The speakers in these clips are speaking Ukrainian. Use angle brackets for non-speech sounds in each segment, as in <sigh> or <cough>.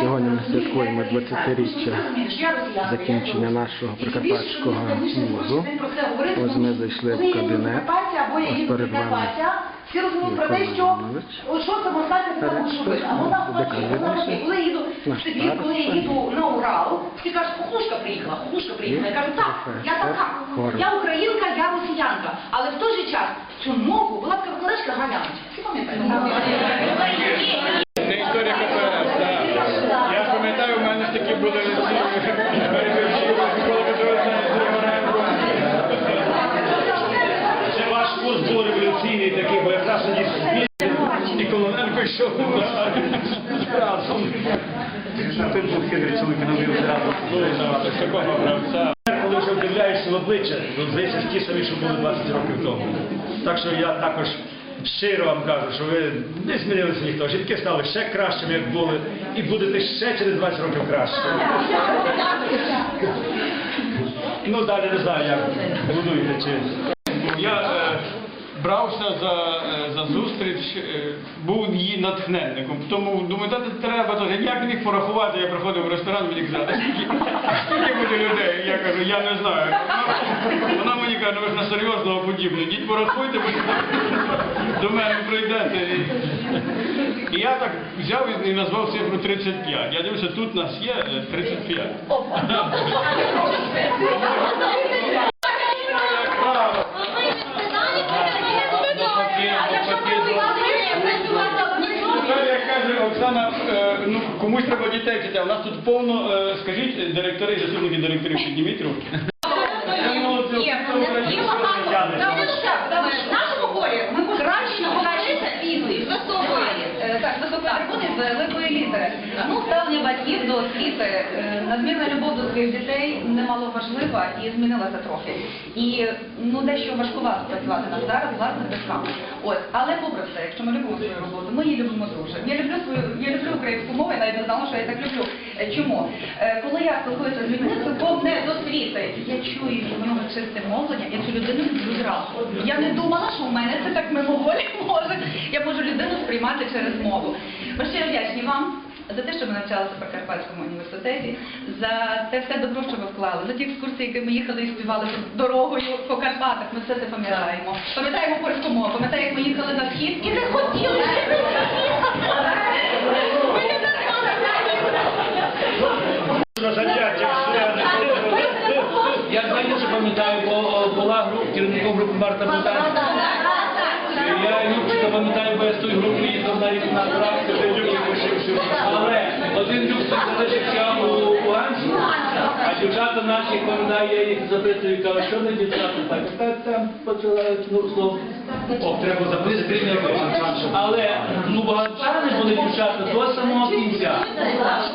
Сьогодні ми святкуємо 20-річчя закінчення нашого прикарпатського вузу. Ось ми зайшли в кабінет. Ось перед вами Всі розуміють про те, що о, що самостатність там робити. А вона Єдиний. коли я їду в Сибір, коли я їду на Урал, всі кажуть, кукушка приїхала, кукушка приїхала. Я кажу, так, я така. Я українка, я росіянка. Але в той же час цю мову була така викладачка Галяночка. Всі пам'ятають? Не історія КПРС. Я пам'ятаю, у мене ж такі були ці перебірчі, знає Григоренко. Це ваш курс був революційний такий, бо якраз тоді І Колоненко йшов разом. Ти був хитрий чоловік, такого гравця. Коли вже вдивляєшся в обличчя, то здається ті самі, що були 20 років тому. Так що я також щиро вам кажу, що ви не змінилися ніхто. Жінки стали ще кращими, як були, і будете ще через 20 років краще. Ну, далі не знаю, як будуєте чи. Я е, брався за, е, за зустріч, е, був її натхненником. Тому думаю, та треба, то як міг порахувати, я приходив в ресторан, мені казали, скільки, скільки буде людей? Я кажу, я не знаю. Вона, мені каже, «Ну, ви ж на серйозного подібне. Діть порахуйте, до мене прийдете. І, я так взяв і назвав цифру 35. Я дивлюся, тут нас є е, 35. Як. Тепер, як каже Оксана, е, ну комусь треба дітей вчити, в нас тут повно, е, скажіть, е, директори заступники директорів, підніміть руки. В нашому хорі ми краще навчаємося і високої, е, так, високої трибуни з великої літери. Ну, ставлення батьків до освіти, е, надмірна любов до своїх дітей немало важлива і змінилася трохи. І ну дещо важкувато працювати нам зараз, власне, батьками. Ось, але попри все, якщо ми любимо свою роботу, ми її любимо дуже. Я люблю свою, я люблю українську мову, я навіть не знала, що я так люблю. Е, Чому? Е, Коли я спілкуюся з людьми, цілком не з освіти, я чую в нього чисте мовлення, я цю людину зразу. Я не думала, що в мене це так мимоволі <laughs> може. Я можу людину сприймати через мову. Ми щиро вдячні вам. За те, що ми навчалися в Прикарпатському університеті, за те все добро, що ви вклали, за ті екскурсії, які ми їхали і співали дорогою по Карпатах, ми все це пам'ятаємо. Пам'ятаємо польську мову, пам'ятаємо, як ми їхали на схід і не хотіли. Я що пам'ятаю, бо була група, керівником групи Марта Богданська. Я Любчика пам'ятаю, бо я з тої групи їздив на рік на тракторі. Але один Любчик залишився у Луганську, а дівчата наші, пам'ятаю, я їх запитую, кажу, що ви дівчата так? Так там починають, ну, слово. О, треба записати. Але луганчани були дівчата до самого кінця.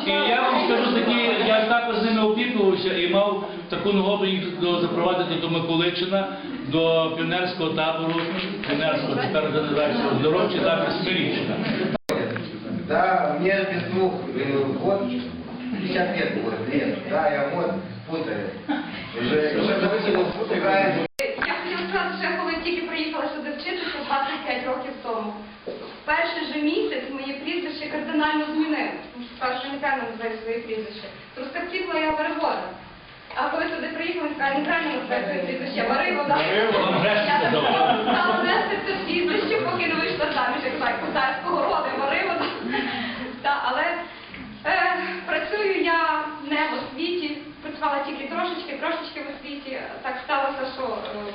І я вам скажу такі, я також з ними опікувався і мав таку нагоду їх запровадити до Миколичина, до піонерського табору, піонерського тепер називається оздоровчий табір Смирічна. Да, мне без двух э, год, 50 лет будет, лет. Да, я год путаю. Уже, уже завысил, играем. Я хотіла сказати, що я коли тільки приїхала сюди вчитися 25 років тому. Перший же місяць моє прізвище кардинально змінилося. Тому що спершу я неправильно називаю своє прізвище. Трускавцівна я Варевода. А коли сюди приїхала, я сказала, неправильно називаю своє прізвище решта Я так стала нести це прізвище, поки не вийшла заміж, як так, козацького роду, Варивода. <laughs> Та, але е, працюю я не в освіті, працювала тільки трошечки, трошечки в освіті. Так сталося, що е,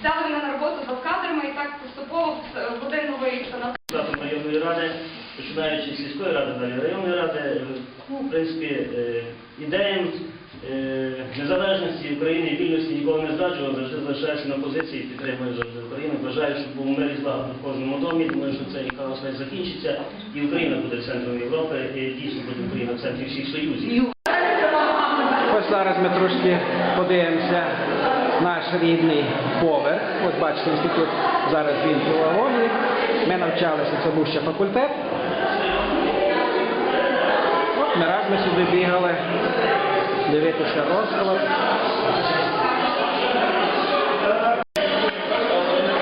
взяли мене на роботу за кадрами і так поступово в в один новий санаторій. Районної ради, починаючи з сільської ради, далі районної ради, е, ну, в принципі, е, е, незалежності України і вільності ніколи не зраджував, завжди залишаюся на позиції, підтримую завжди Україну. Бажаю, щоб був мир і злагод в кожному домі. Думаю, що цей хаос не закінчиться, і Україна буде центром Європи, і дійсно буде Україна в центрі всіх союзів. Ось зараз ми трошки подивимося наш рідний поверх. Ось бачите, інститут зараз він філології. Ми навчалися, це був ще факультет. От ми сюди бігали дивитися розклад.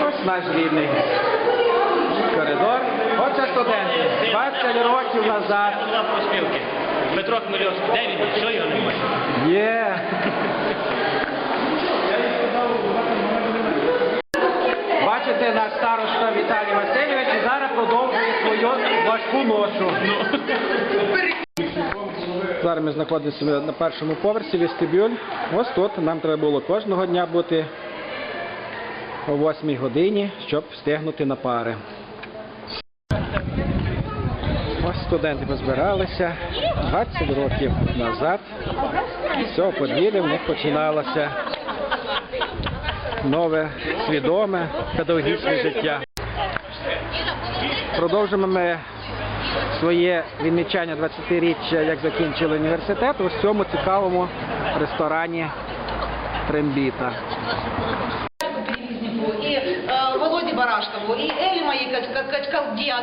Ось наш рідний коридор. Оце студенти. 20 років назад. Дмитро Хмельовський. Де він? Що його немає? Є. Бачите, наш староста Віталій Васильович зараз продовжує свою важку ношу. Зараз ми знаходимося на першому поверсі вестибюль. Ось тут нам треба було кожного дня бути о 8 годині, щоб встигнути на пари. Ось студенти позбиралися 20 років назад. З цього подвір'я в них починалося нове, свідоме педагогічне життя. Продовжимо ми своє відмічання 20-річчя, як закінчили університет, в цьому цікавому ресторані Трембіта. І и э, Барашкову, і Элі моїй Кач- Качкалді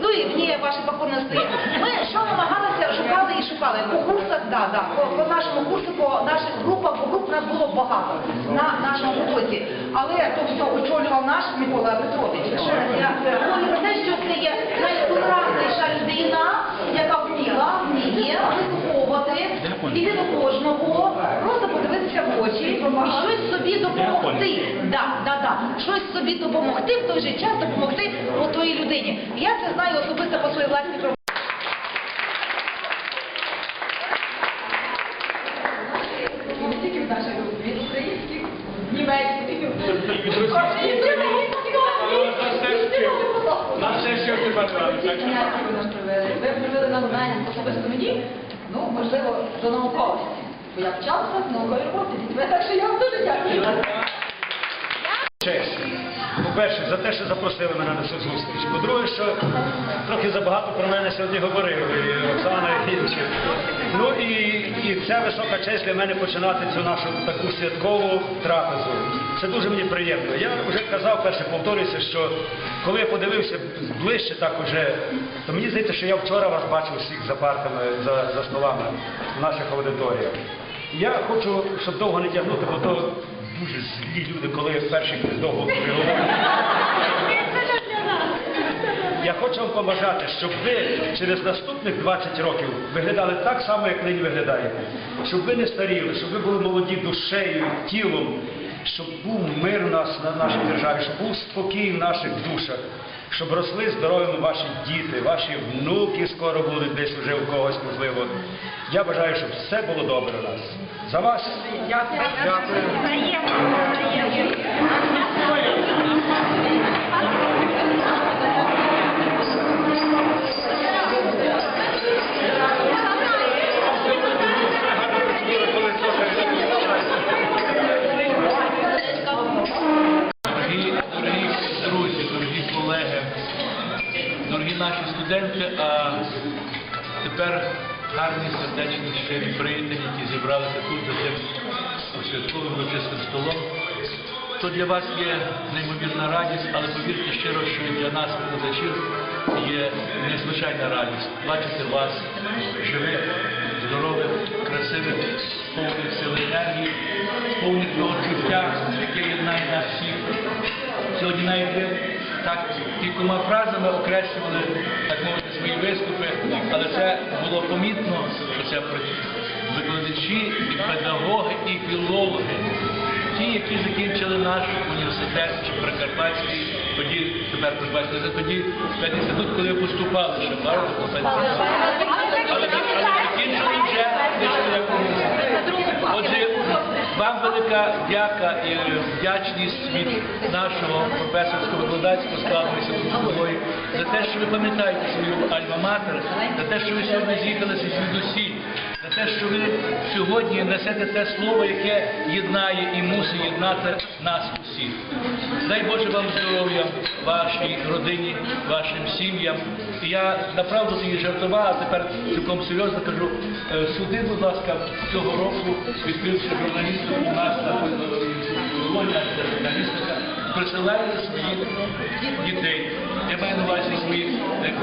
ну і мені ваші покорності. Ми що намагалися, шукали і шукали. По курсах, да, да, по, по нашому курсу, по наших групах, бо груп нас було багато на нашому курсі. Але то, хто очолював наш Микола Петрович, говорю про те, що це є найкультурніша людина, яка вміла, вміє вислуховувати, іти до кожного, просто подивитися в очі і щось собі допомогти. Да, да, да. Щось собі допомогти, в той же час допомогти о тої людині. Я це знаю особисто по своїй власній роботі. Не тільки в нашій групі, від українських, німецьких. На сесію тепер так що Ви привели на мене особисто мені, ну, можливо, до науковості. Бо я вчалася в науковій роботі з дітьми, так що я вам дуже дякую. честь. По-перше, за те, що запросили мене на цю зустріч. По-друге, що трохи забагато про мене сьогодні говорили, і Оксана і інші. Ну і, і це висока честь для мене починати цю нашу таку святкову трапезу. Це дуже мені приємно. Я вже казав, перше повторюся, що коли я подивився ближче так уже, то мені здається, що я вчора вас бачив всіх за партами, за, за столами в наших аудиторіях. Я хочу, щоб довго не тягнути, бо то дуже злі люди, коли хтось довго говорить. Я хочу вам побажати, щоб ви через наступних 20 років виглядали так само, як нині виглядаєте. Щоб ви не старіли, щоб ви були молоді душею, тілом, щоб був мир у нас на нашій державі, щоб був спокій в наших душах, щоб росли здоровими ваші діти, ваші внуки скоро будуть десь вже у когось можливо. Я бажаю, щоб все було добре у нас. За вас. Дорогі, щирі приятелі, які зібралися тут за цим святковим урочистим столом. То для вас є неймовірна радість, але повірте щиро, що для нас, викладачів, є незвичайна радість бачити вас живих, здорових, красивих, повних сили енергії, повних того чуття, яке єднає нас всіх. Сьогодні навіть ви так кількома фразами окреслювали, так мовити, свої виступи, але це було помітно, що це викладачі, і педагоги, і філологи. Ті, які закінчили наш університет чи Прикарпатський, тоді, тепер Прикарпатський, це тоді пединститут, коли поступали ще, але закінчили вже десь як університет. Отже, вам велика дяка і вдячність від нашого професорського викладацького складу Інституту за те, що ви пам'ятаєте свою альма-матер, за те, що ви сьогодні з'їхалися звідусіль, за те, що ви сьогодні несете те слово, яке єднає і мусить єднати нас усіх. Дай Боже вам здоров'я, вашій родині, вашим сім'ям. І я направду тоді жартував, а тепер цілком серйозно кажу, е, суди, будь ласка, цього року відкривши журналістику у нас журналістика, присилаєте своїх дітей. Я маю на увазі своїх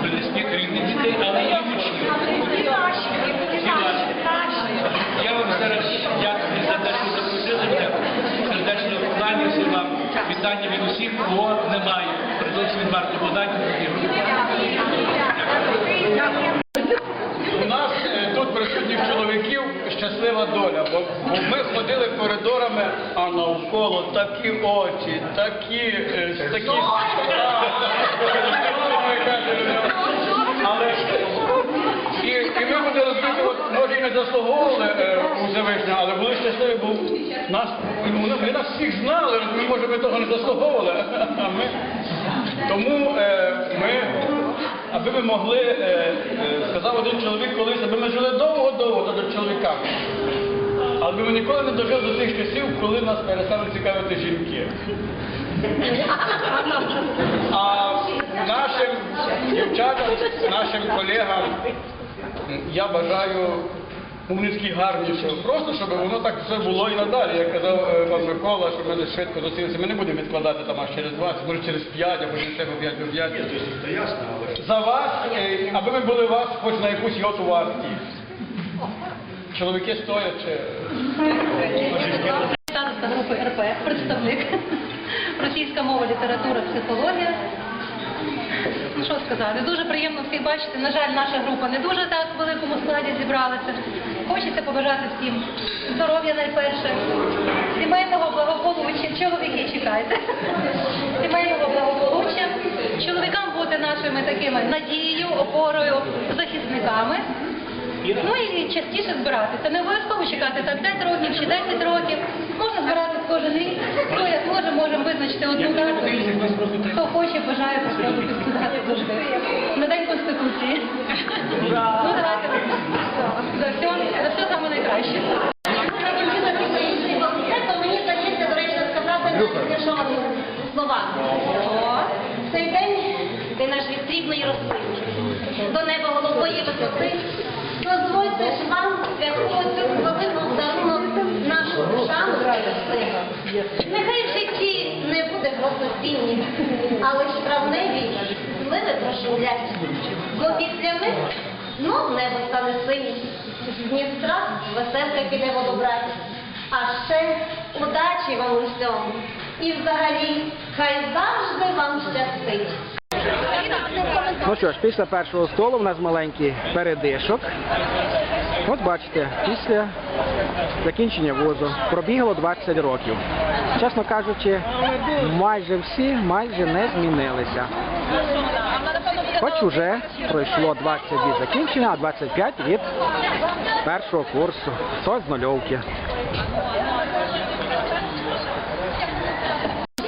близьких рідних дітей, але і учнів теж дякую за те, що запросили мене. Сердечно кланяюся вам. Вітання від усіх, кого немає. Придумався від варто подання. У нас е, тут присутніх чоловіків щаслива доля, бо, бо ми ходили коридорами, а навколо такі очі, такі, е, такі. <laughs> Ми розуміти, от, може і не заслуговували е, у Всевишнього, але були щасливі, бо нас, вони нас всіх знали, ми, може, ми того не заслуговували. <laughs> Тому е, ми, аби ми могли, е, сказав один чоловік колись, аби ми жили довго-довго до чоловіками. Але ми ніколи не дожили до тих часів, коли нас перестануть цікавити жінки. А нашим дівчатам, нашим колегам я бажаю умницькі гарні, що просто щоб воно так все було і надалі. Як казав е, пан Микола, що ми швидко зустрілися. Ми не будемо відкладати там аж через 20, може через 5, або через тебе 5 до 5. За вас, е, аби ми були вас хоч на якусь йоту варті. Чоловіки стоячи. Староста групи РП, представник. Російська мова, література, психологія. Ну що сказати, дуже приємно всіх бачити. На жаль, наша група не дуже так в великому складі зібралася. Хочеться побажати всім здоров'я найперше, сімейного благополуччя, чоловіки чекайте, сімейного благополуччя, чоловікам бути нашими такими надією, опорою, захисниками. Ну і частіше збиратися. Не обов'язково чекати так 5 років чи 10 років. Можна збиратися кожен рік. Хто як може, можемо визначити одну дату. Хто хоче, бажає попробувати скидати завжди. На День Конституції. Ну давайте. За все, за все саме найкраще. Мені здається, до речі, сказати слова. Цей день ти наш відстрібний розпинчик. До неба голової висоти. Дозвольте ж вам святково цю хвилину дарунок нашу шану сина. Нехай в житті не буде грозосіння, але ж травневі зливи. Бо після них знов небо стане синім. З Дністра веселка піде водобрать. А ще удачі вам у всьому. І взагалі, хай завжди вам щастить. Ну що ж, після першого столу в нас маленький передишок. От бачите, після закінчення вузу пробігало 20 років. Чесно кажучи, майже всі майже не змінилися. Хоч уже пройшло 20 від закінчення, а 25 від першого курсу. Хтось з нульовки.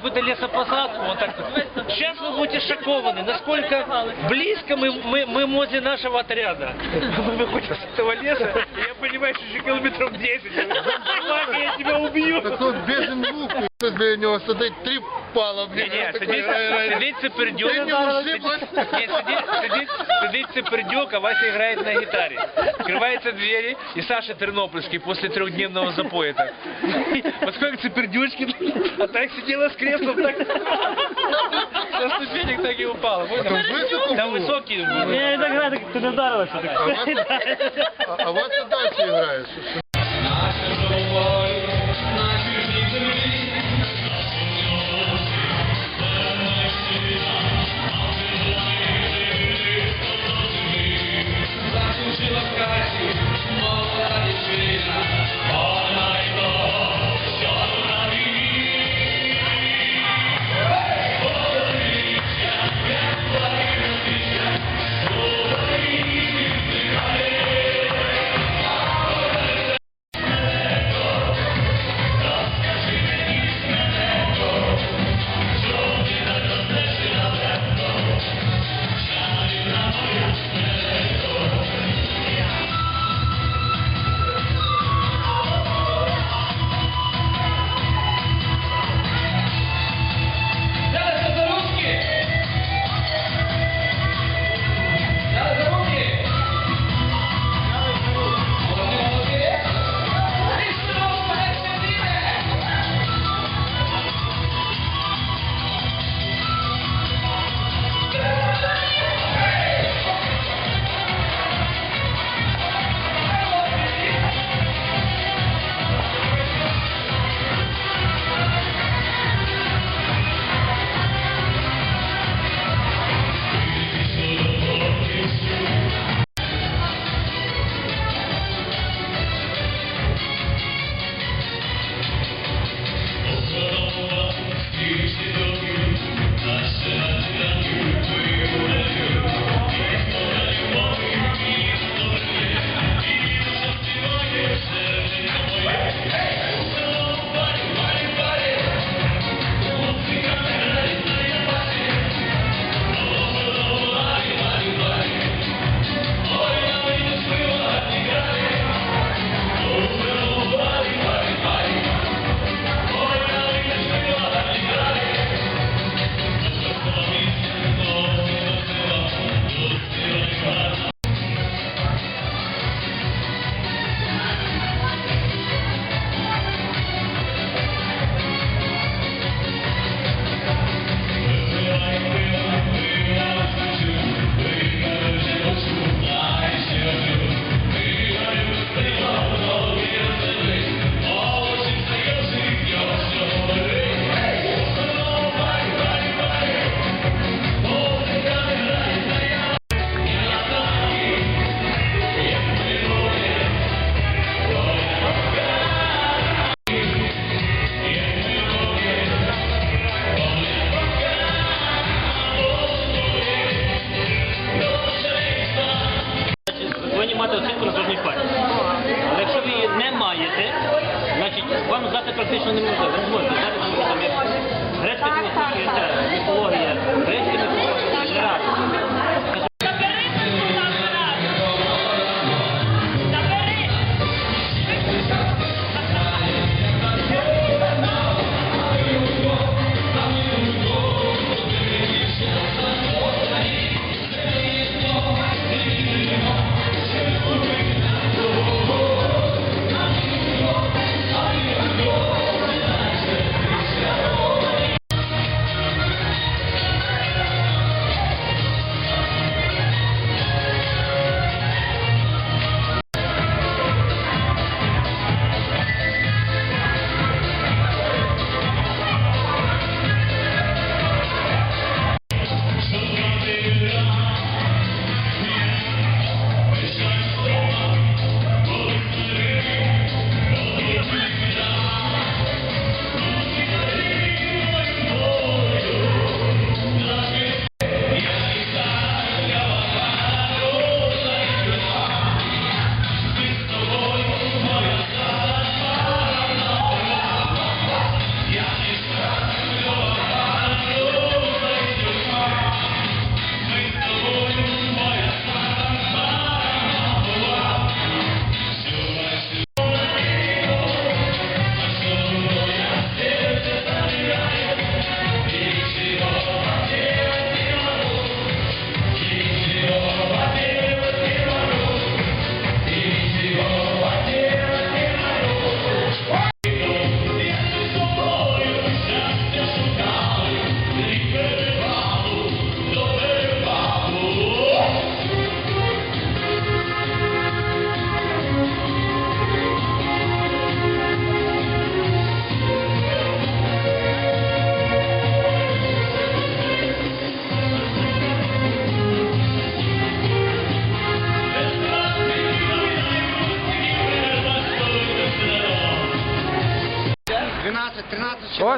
бы лесопосадку, вот так вот. Сейчас вы будете шокованы, насколько близко мы, мы, мы возле нашего отряда. Мы выходим с этого леса, и я понимаю, что еще километров 10. Собака, я тебя убью. Так тут бежим лук, тут біля нього сидить три пала, Не, блін. не, такий сидит, грає-грає. сидит Цыпердюк, Ты не ушибась? Нет, сидит, сидит, сидит Цыпердюк, а Вася играет на гитаре. Открываются двери, и Саша Тернопольский после трехдневного запоя так. Поскольку Цыпердючки, а так сидела с креслом, так со ступенек так и упала. Понял? Там высоко Там было? высокий. Я так граю, так ти не вдарилася. А вас, а, а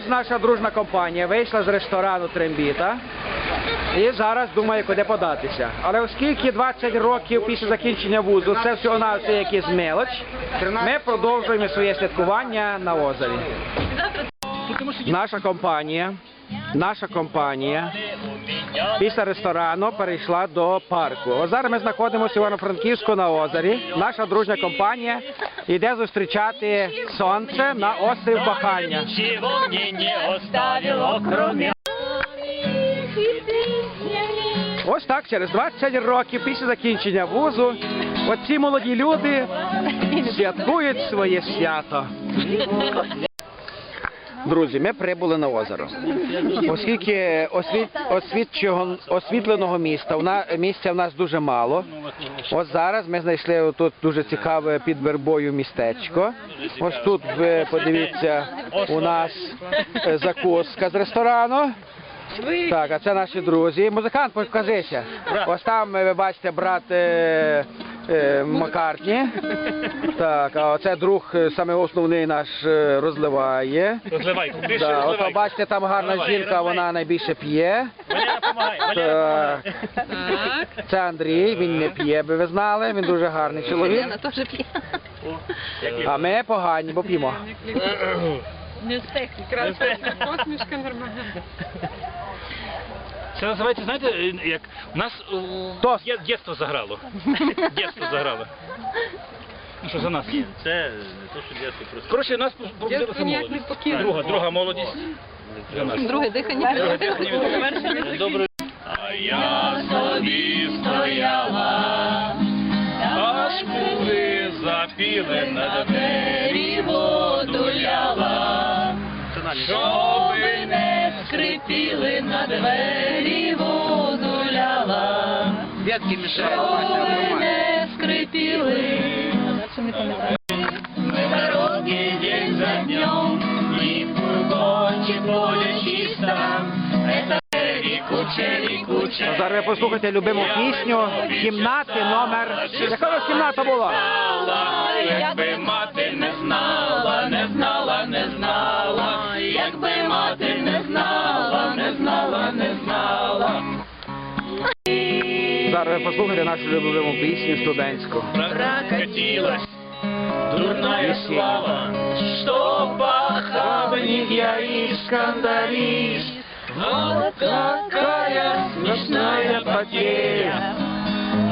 Ось наша дружна компанія вийшла з ресторану Трембіта і зараз думає, куди податися. Але оскільки 20 років після закінчення вузу це всього на все якийсь мелоч, ми продовжуємо своє святкування на озері. Наша компанія, наша компанія після ресторану перейшла до парку. Ось зараз ми знаходимося в Івано-Франківську на озері. Наша дружня компанія йде зустрічати сонце на острів Бахання. Ось так, через 20 років після закінчення вузу, оці молоді люди святкують своє свято. Друзі, ми прибули на озеро. Оскільки освіт, освітчого- освітленого міста в на- місця в нас дуже мало. Ось зараз ми знайшли тут дуже цікаве під вербою містечко. Ось тут ви подивіться, у нас е, закуска з ресторану. Так, а це наші друзі. Музикант, покажися. Ось там е, ви бачите брат е, Маккартні. Так, а оце друг е, саме основний наш е, розливає. Розливай, більше Да, ото розливай. бачите, там гарна Розливай, жінка, розливай. вона найбільше п'є. Валера, помагай, Валера, Так. Це Андрій, він не п'є, би ви знали, він дуже гарний чоловік. А ми погані, бо п'ємо. Це називається, знаєте, як у нас е, Тост. є- дєтство заграло. <laughs> Дєтство заграло. Ну що за нас? Це не то, що дійсно просто. Коротше, нас пробудилася молодість. Друга, друга молодість. За нас. Друге дихання. Друге дихання. Добре. А я собі стояла, аж кури запіли на двері воду ляла, щоби не на двері воду ляла, щоби не скрипіли. Мы дороги день за днем, и в фургонче поле чисто. Это. Зараз ви послухайте любиму пісню кімнати номер. Яка у вас кімната була? Якби мати не знала, не знала, не знала, якби мати не знала, Зараз ви послухайте нашу любиму пісню студентську. Прокатилась дурная слава, что похабник я и скандалист. Вот какая смешная потеря,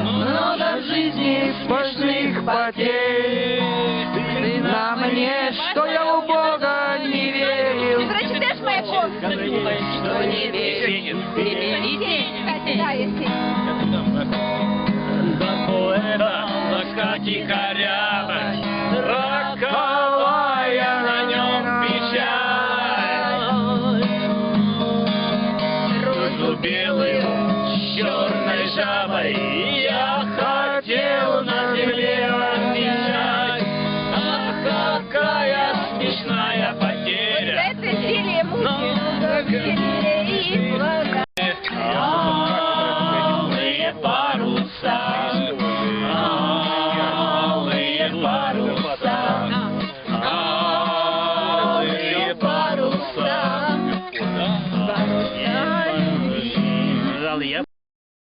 много в жизни смешных потерь. На мне, что я у Бога не верил, До речі, теж має пост. что не верил, не берите. Да, є de.